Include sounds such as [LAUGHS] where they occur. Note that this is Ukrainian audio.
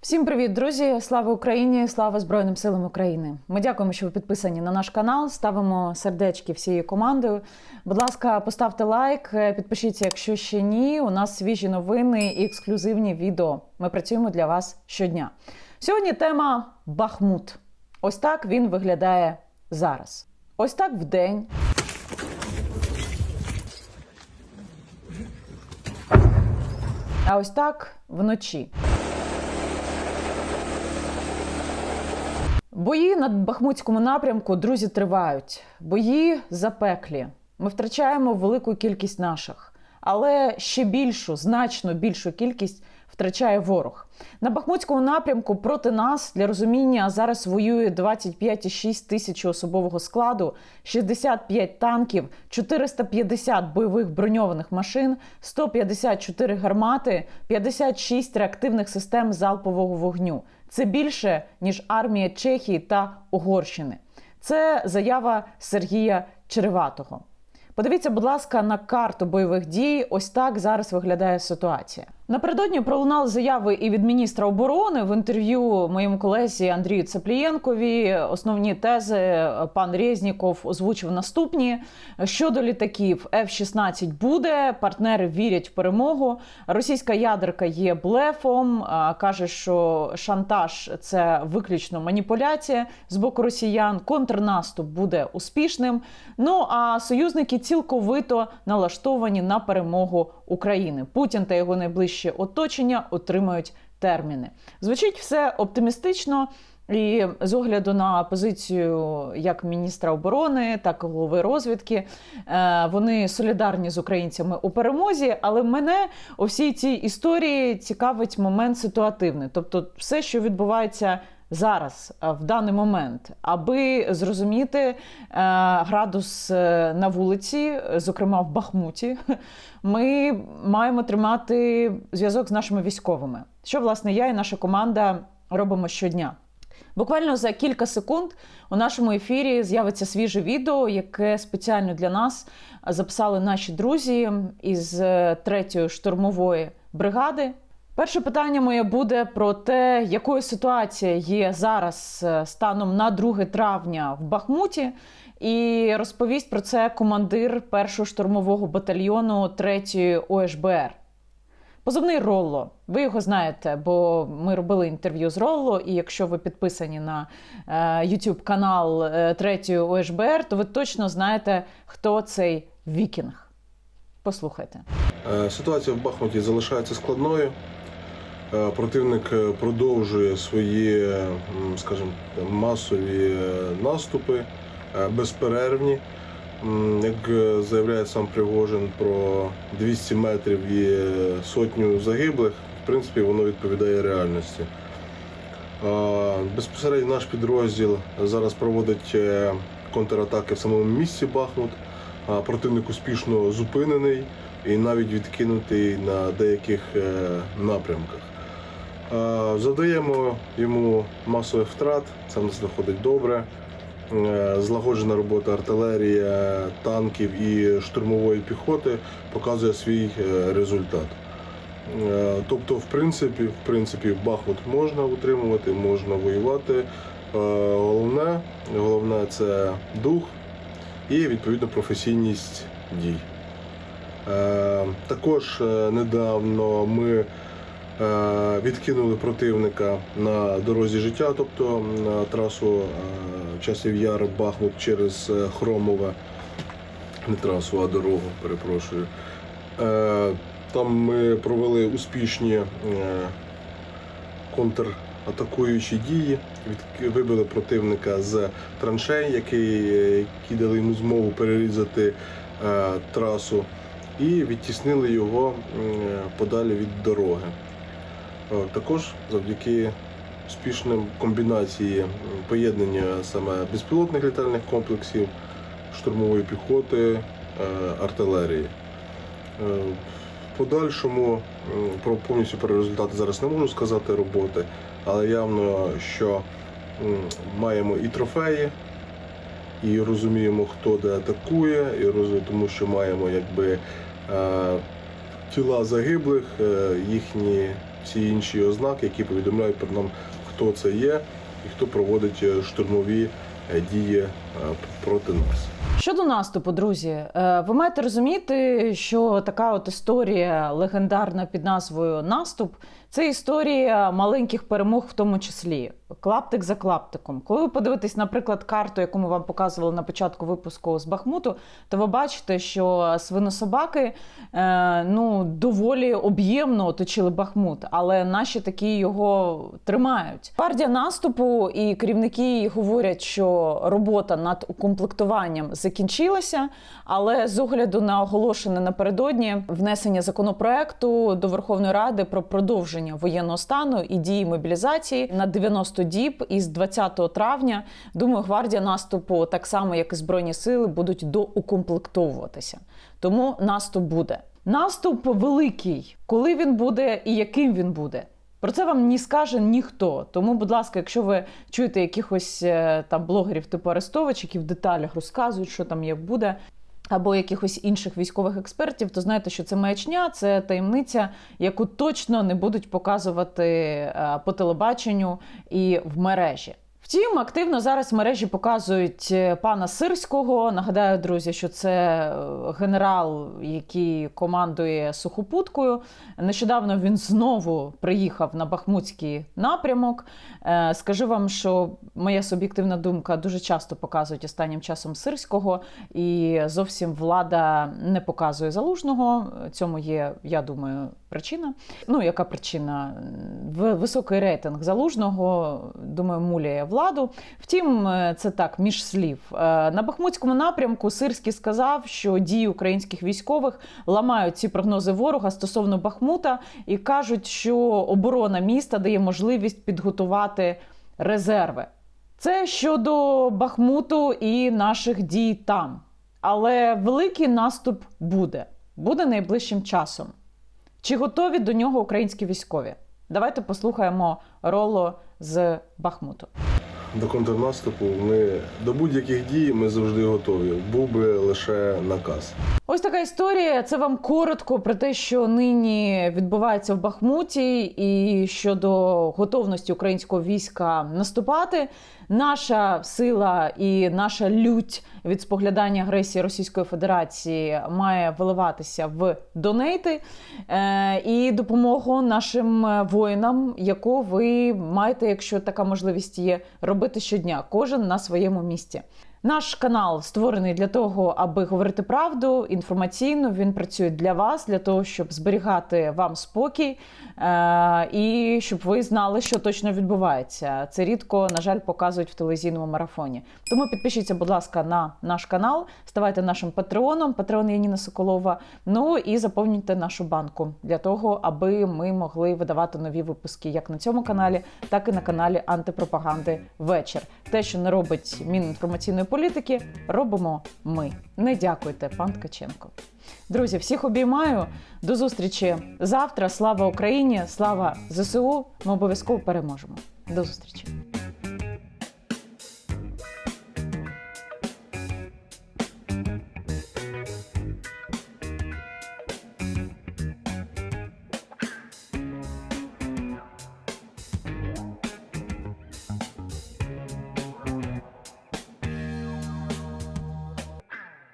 Всім привіт, друзі! Слава Україні! Слава Збройним силам України! Ми дякуємо, що ви підписані на наш канал. Ставимо сердечки всією командою. Будь ласка, поставте лайк, е, підпишіться, якщо ще ні. У нас свіжі новини і ексклюзивні відео. Ми працюємо для вас щодня. Сьогодні тема Бахмут. Ось так він виглядає зараз. Ось так в день. А ось так вночі. Бої на Бахмутському напрямку, друзі, тривають. Бої запеклі. Ми втрачаємо велику кількість наших, але ще більшу, значно більшу кількість втрачає ворог. На Бахмутському напрямку проти нас для розуміння зараз воює 25,6 тисяч особового складу, 65 танків, 450 бойових броньованих машин, 154 гармати, 56 реактивних систем залпового вогню. Це більше ніж армія Чехії та Угорщини. Це заява Сергія Череватого. Подивіться, будь ласка, на карту бойових дій. Ось так зараз виглядає ситуація. Напередодні пролунали заяви і від міністра оборони в інтерв'ю моєму колезі Андрію Цеплієнкові. Основні тези пан Резніков озвучив наступні щодо літаків. F-16 буде. Партнери вірять в перемогу. Російська ядерка є блефом. каже, що шантаж це виключно маніпуляція з боку росіян. Контрнаступ буде успішним. Ну а союзники цілковито налаштовані на перемогу України. Путін та його найближче оточення отримають терміни. Звучить все оптимістично. І з огляду на позицію як міністра оборони, так і голови розвідки, е, вони солідарні з українцями у перемозі. Але мене у всій цій історії цікавить момент ситуативний, тобто все, що відбувається зараз, е, в даний момент, аби зрозуміти е, градус е, на вулиці, зокрема в Бахмуті, [LAUGHS] ми маємо тримати зв'язок з нашими військовими. Що власне я і наша команда робимо щодня. Буквально за кілька секунд у нашому ефірі з'явиться свіже відео, яке спеціально для нас записали наші друзі із третьої штурмової бригади. Перше питання моє буде про те, якою ситуація є зараз е, станом на 2 травня в Бахмуті. І розповість про це командир першого штурмового батальйону 3-ї ОШБР. Позивний Ролло. Ви його знаєте, бо ми робили інтерв'ю з Ролло. І якщо ви підписані на е, YouTube канал е, 3 ОШБР, то ви точно знаєте, хто цей вікінг. Послухайте. Е, Ситуація в Бахмуті залишається складною. Е, Противник е, продовжує свої, е, скажімо, масові наступи, безперервні. Як заявляє сам Пригожин про 200 метрів і сотню загиблих, в принципі, воно відповідає реальності. Безпосередньо наш підрозділ зараз проводить контратаки в самому місці Бахмут. Противник успішно зупинений і навіть відкинутий на деяких напрямках. Е, Завдаємо йому масових втрат, це в нас виходить добре. Е, Злагоджена робота артилерії, танків і штурмової піхоти показує свій е, результат. Тобто, в принципі, в принципі, Бахмут можна утримувати, можна воювати. Головне, головне це дух і відповідно професійність дій. Також недавно ми відкинули противника на дорозі життя, тобто на трасу е, часів Яр Бахмут через е, Хромове, не трасу, а дорогу, перепрошую. Е, Там ми провели успішні е, контратакуючі дії, вибили противника з траншей, який, які дали йому змогу перерізати е, трасу, і відтіснили його подалі від дороги. Е, Також завдяки успішним комбінації поєднання саме безпілотних літальних комплексів, штурмової піхоти, е, артилерії. Е, В подальшому про повністю про результати зараз не можу сказати роботи, але явно, що маємо і трофеї, і розуміємо, хто де атакує, і роз- тому що маємо якби тіла загиблих, їхні всі інші ознаки, які повідомляють про нам, хто це є і хто проводить е, штурмові е, дії е, проти нас. Щодо наступу, друзі, ви маєте розуміти, що така от історія легендарна під назвою Наступ це історія маленьких перемог, в тому числі клаптик за клаптиком. Коли ви подивитесь, наприклад, карту, яку ми вам показували на початку випуску з Бахмуту, то ви бачите, що свинособаки е, ну доволі об'ємно оточили Бахмут, але наші такі його тримають. Гвардія наступу і керівники говорять, що робота над укомплектуванням закінчилася, але з огляду на оголошене напередодні внесення законопроекту до Верховної Ради про продовження воєнного стану і дії мобілізації на 90 діб із 20 травня. Думаю, гвардія наступу, так само як і збройні сили, будуть доукомплектовуватися. Тому наступ буде. Наступ великий. Коли він буде і яким він буде? Про це вам не скаже ніхто. Тому, будь ласка, якщо ви чуєте якихось е, там блогерів типу Арестович, які в деталях розказують, що там як буде, або якихось інших військових експертів, то знаєте, що це маячня, це таємниця, яку точно не будуть показувати е, по телебаченню і в мережі. Втім, активно зараз в мережі показують е, пана Сирського. Нагадаю, друзі, що це е, генерал, який командує сухопуткою. Нещодавно він знову приїхав на Бахмутський напрямок. Е, Скажу вам, що моя суб'єктивна думка дуже часто показують останнім часом Сирського, і зовсім влада не показує залужного. Цьому є, я думаю, причина. Ну, яка причина? Високий рейтинг залужного, думаю, муляє владу. Втім, е, це так, між слів. Е, На Бахмутському напрямку Сирський сказав, що дії українських військових ламають ці прогнози ворога стосовно Бахмута і кажуть, що оборона міста дає можливість підготувати резерви. Це щодо Бахмуту і наших дій там. Але великий наступ буде. Буде найближчим часом. Чи готові до нього українські військові? Давайте послухаємо Роло з Бахмуту. До контрнаступу ми до будь-яких дій ми завжди готові. Був би лише наказ. Ось така історія. Це вам коротко про те, що нині відбувається в Бахмуті, і щодо готовності українського війська наступати. Наша сила і наша лють від споглядання агресії Російської Федерації має виливатися в донейти е, і допомогу нашим е, воїнам, яку ви маєте, якщо така можливість є, робити щодня, кожен на своєму місці. Наш канал створений для того, аби говорити правду інформаційно. Він працює для вас, для того, щоб зберігати вам спокій е- і щоб ви знали, що точно відбувається. Це рідко, на жаль, показують в телевізійному марафоні. Тому підпишіться, будь ласка, на наш канал, ставайте нашим патреоном. Патреон Яніна Соколова. Ну і заповнюйте нашу банку для того, аби ми могли видавати нові випуски як на цьому каналі, так і на каналі антипропаганди вечір. Те, що не робить Мінінформаційної політики, робимо ми. Не дякуйте, пан Ткаченко. Друзі, всіх обіймаю. До зустрічі завтра. Слава Україні! Слава ЗСУ! Ми обов'язково переможемо. До зустрічі!